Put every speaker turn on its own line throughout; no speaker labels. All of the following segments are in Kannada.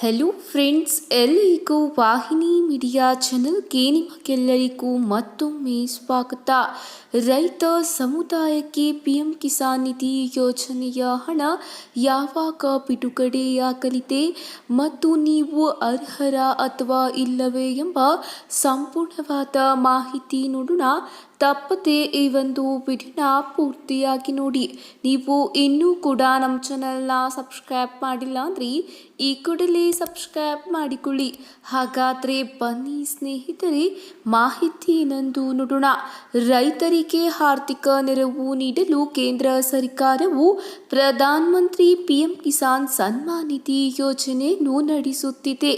ಹೆಲೋ ಫ್ರೆಂಡ್ಸ್ ಎಲ್ಲರಿಗೂ ವಾಹಿನಿ ಮೀಡಿಯಾ ಚಾನಲ್ಗೆ ನಿಮಗೆಲ್ಲರಿಗೂ ಮತ್ತೊಮ್ಮೆ ಸ್ವಾಗತ. ರೈತ ಸಮುದಾಯಕ್ಕೆ ಪಿ ಎಂ ಕಿಸಾನ್ ನಿಧಿ ಯೋಜನೆಯ ಹಣ ಯಾವಾಗ ಬಿಡುಗಡೆಯಾಗಲಿದೆ ಮತ್ತು ನೀವು ಅರ್ಹರ ಅಥವಾ ಇಲ್ಲವೇ ಎಂಬ ಸಂಪೂರ್ಣವಾದ ಮಾಹಿತಿ ನೋಡೋಣ. ತಪ್ಪದೆ ಈ ಒಂದು ವಿಡಿಯೋನ ಪೂರ್ತಿಯಾಗಿ ನೋಡಿ. ನೀವು ಇನ್ನೂ ಕೂಡ ನಮ್ಮ ಚಾನಲ್ನ ಸಬ್ಸ್ಕ್ರೈಬ್ ಮಾಡಿಲ್ಲ ಅಂದರೆ ಈ ಕೂಡಲೇ ಸಬ್ಸ್ಕ್ರೈಬ್ ಮಾಡಿಕೊಳ್ಳಿ. ಹಾಗಾದರೆ ಬನ್ನಿ ಸ್ನೇಹಿತರೆ, ಮಾಹಿತಿ ಏನಂದು ನೋಡೋಣ. ರೈತರಿಗೆ ಆರ್ಥಿಕ ನೆರವು ನೀಡಲು ಕೇಂದ್ರ ಸರ್ಕಾರವು ಪ್ರಧಾನ ಮಂತ್ರಿ ಪಿ ಎಂ ಕಿಸಾನ್ ಸನ್ಮಾನ್ ನಿಧಿ ಯೋಜನೆಯನ್ನು ನಡೆಸುತ್ತಿದೆ.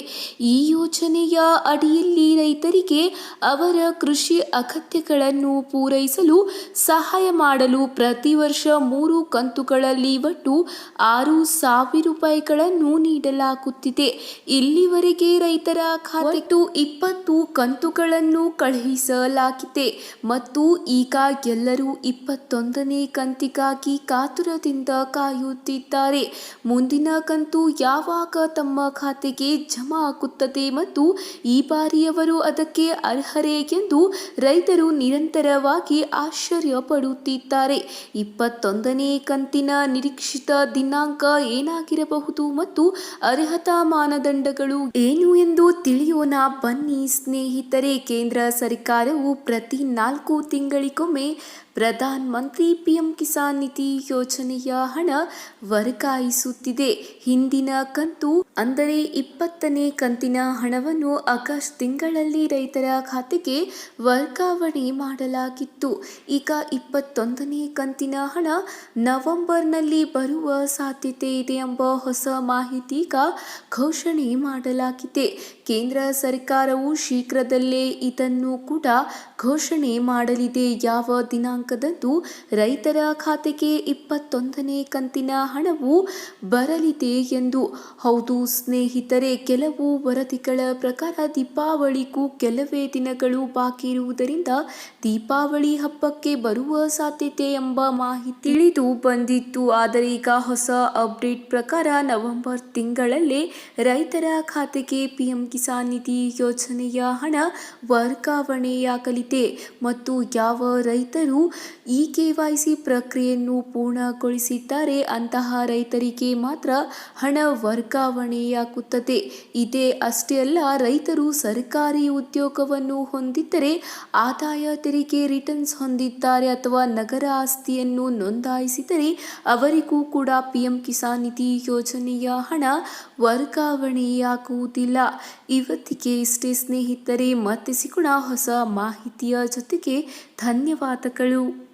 ಈ ಯೋಜನೆಯ ಅಡಿಯಲ್ಲಿ ರೈತರಿಗೆ ಅವರ ಕೃಷಿ ಅಗತ್ಯಗಳನ್ನು ಪೂರೈಸಲು ಸಹಾಯ ಮಾಡಲು ಪ್ರತಿ ವರ್ಷ ಮೂರು ಕಂತುಗಳಲ್ಲಿ ಒಟ್ಟು ಆರು ಸಾವಿರ ರೂಪಾಯಿಗಳನ್ನು ನೀಡಲಾಗುತ್ತಿದೆ. ಇಲ್ಲಿವರೆಗೆ ರೈತರ ಖಾತೆಗೆ ಇಪ್ಪತ್ತು ಕಂತುಗಳನ್ನು ಕಳುಹಿಸಲಾಗಿದೆ. ಮತ್ತು ಈಗ ಎಲ್ಲರೂ ಇಪ್ಪತ್ತೊಂದನೇ ಕಂತಿಗಾಗಿ ಕಾತುರದಿಂದ ಕಾಯುತ್ತಿದ್ದಾರೆ. ಮುಂದಿನ ಕಂತು ಯಾವಾಗ ತಮ್ಮ ಖಾತೆಗೆ ಜಮಾ ಆಗುತ್ತದೆ ಮತ್ತು ಈ ಬಾರಿಯವರು ಅದಕ್ಕೆ ಅರ್ಹರೇ ಎಂದು ರೈತರು ನಿರಂತರವಾಗಿ ಆಶ್ಚರ್ಯ ಪಡುತ್ತಿದ್ದಾರೆ ಇಪ್ಪತ್ತೊಂದನೇ ಕಂತಿನ ನಿರೀಕ್ಷಿತ ದಿನಾಂಕ ಏನಾಗಿರಬಹುದು ಮತ್ತು ಅರ್ಹತಾ ಮಾನದಂಡಗಳು ಏನು ಎಂದು ತಿಳಿಯೋಣ. ಬನ್ನಿ ಸ್ನೇಹಿತರೆ, ಕೇಂದ್ರ ಸರ್ಕಾರವು ಪ್ರತಿ ನಾಲ್ಕು ತಿಂಗಳಿಗೊಮ್ಮೆ ಪ್ರಧಾನ ಮಂತ್ರಿ ಪಿಎಂ ಕಿಸಾನ್ ನಿಧಿ ಯೋಜನೆಯ ಹಣ ವರ್ಗಾಯಿಸುತ್ತಿದೆ. ಹಿಂದಿನ ಕಂತು ಅಂದರೆ ಇಪ್ಪತ್ತನೇ ಕಂತಿನ ಹಣವನ್ನು ಆಗಸ್ಟ್ ತಿಂಗಳಲ್ಲಿ ರೈತರ ಖಾತೆಗೆ ವರ್ಗಾವಣೆ ಮಾಡಲಾಗಿತ್ತು. ಈಗ ಇಪ್ಪತ್ತೊಂದನೇ ಕಂತಿನ ಹಣ ನವೆಂಬರ್ನಲ್ಲಿ ಬರುವ ಸಾಧ್ಯತೆ ಇದೆ ಎಂಬ ಹೊಸ ಮಾಹಿತಿ ಈಗ ಘೋಷಣೆ ಮಾಡಲಾಗಿದೆ. ಕೇಂದ್ರ ಸರ್ಕಾರವು ಶೀಘ್ರದಲ್ಲೇ ಇದನ್ನು ಕೂಡ ಘೋಷಣೆ ಮಾಡಲಿದೆ. ಯಾವ ದಿನಾಂಕದಂದು ರೈತರ ಖಾತೆಗೆ ಇಪ್ಪತ್ತೊಂದನೇ ಕಂತಿನ ಹಣವು ಬರಲಿದೆ ಎಂದು. ಹೌದು ಸ್ನೇಹಿತರೆ, ಕೆಲವು ವರದಿಗಳ ಪ್ರಕಾರ ದೀಪಾವಳಿಗೂ ಕೆಲವೇ ದಿನಗಳು ಬಾಕಿ ಇರುವುದರಿಂದ ದೀಪಾವಳಿ ಹಬ್ಬಕ್ಕೆ ಬರುವ ಸಾಧ್ಯತೆ ಎಂಬ ಮಾಹಿತಿ ತಿಳಿದು ಬಂದಿತ್ತು. ಆದರೆ ಈಗ ಹೊಸ ಅಪ್ಡೇಟ್ ಪ್ರಕಾರ ನವೆಂಬರ್ ತಿಂಗಳಲ್ಲೇ ರೈತರ ಖಾತೆಗೆ ಪಿಎಂ ಕಿಸಾನ್ ನಿಧಿ ಯೋಜನೆಯ ಹಣ ವರ್ಗಾವಣೆಯಾಗಲಿದೆ ಮತ್ತು ಯಾವ ರೈತರು ಈ ಕೆವೈಸಿ ಪ್ರಕ್ರಿಯೆಯನ್ನು ಪೂರ್ಣಗೊಳಿಸಿದ್ದಾರೆ, ಅಂತಹ ರೈತರಿಗೆ ಮಾತ್ರ ಹಣ ವರ್ಗಾವಣೆಯಾಗುತ್ತದೆ. ಇದೇ ಅಷ್ಟೇ ಅಲ್ಲ, ರೈತರು ಸರ್ಕಾರಿ ಉದ್ಯೋಗವನ್ನು ಹೊಂದಿದ್ದರೆ ಆದಾಯ ತೆರಿಗೆ ರಿಟರ್ನ್ಸ್ ಹೊಂದಿದ್ದಾರೆ ಅಥವಾ ನಗರ ಆಸ್ತಿಯನ್ನು ನೋಂದಾಯಿಸಿದರೆ ಅವರಿಗೂ ಕೂಡ ಪಿಎಂ ಕಿಸಾನ್ ನಿಧಿ ಯೋಜನೆಯ ಹಣ ವರ್ಗಾವಣೆಯಾಗುವುದಿಲ್ಲ. ಇವತ್ತಿಗೆ ಇಷ್ಟೇ ಸ್ನೇಹಿತರೆ ಮತ್ತೆ ಸಿಗೋಣ ಹೊಸ ಮಾಹಿತಿಯ ಜೊತೆಗೆ ಧನ್ಯವಾದಗಳು.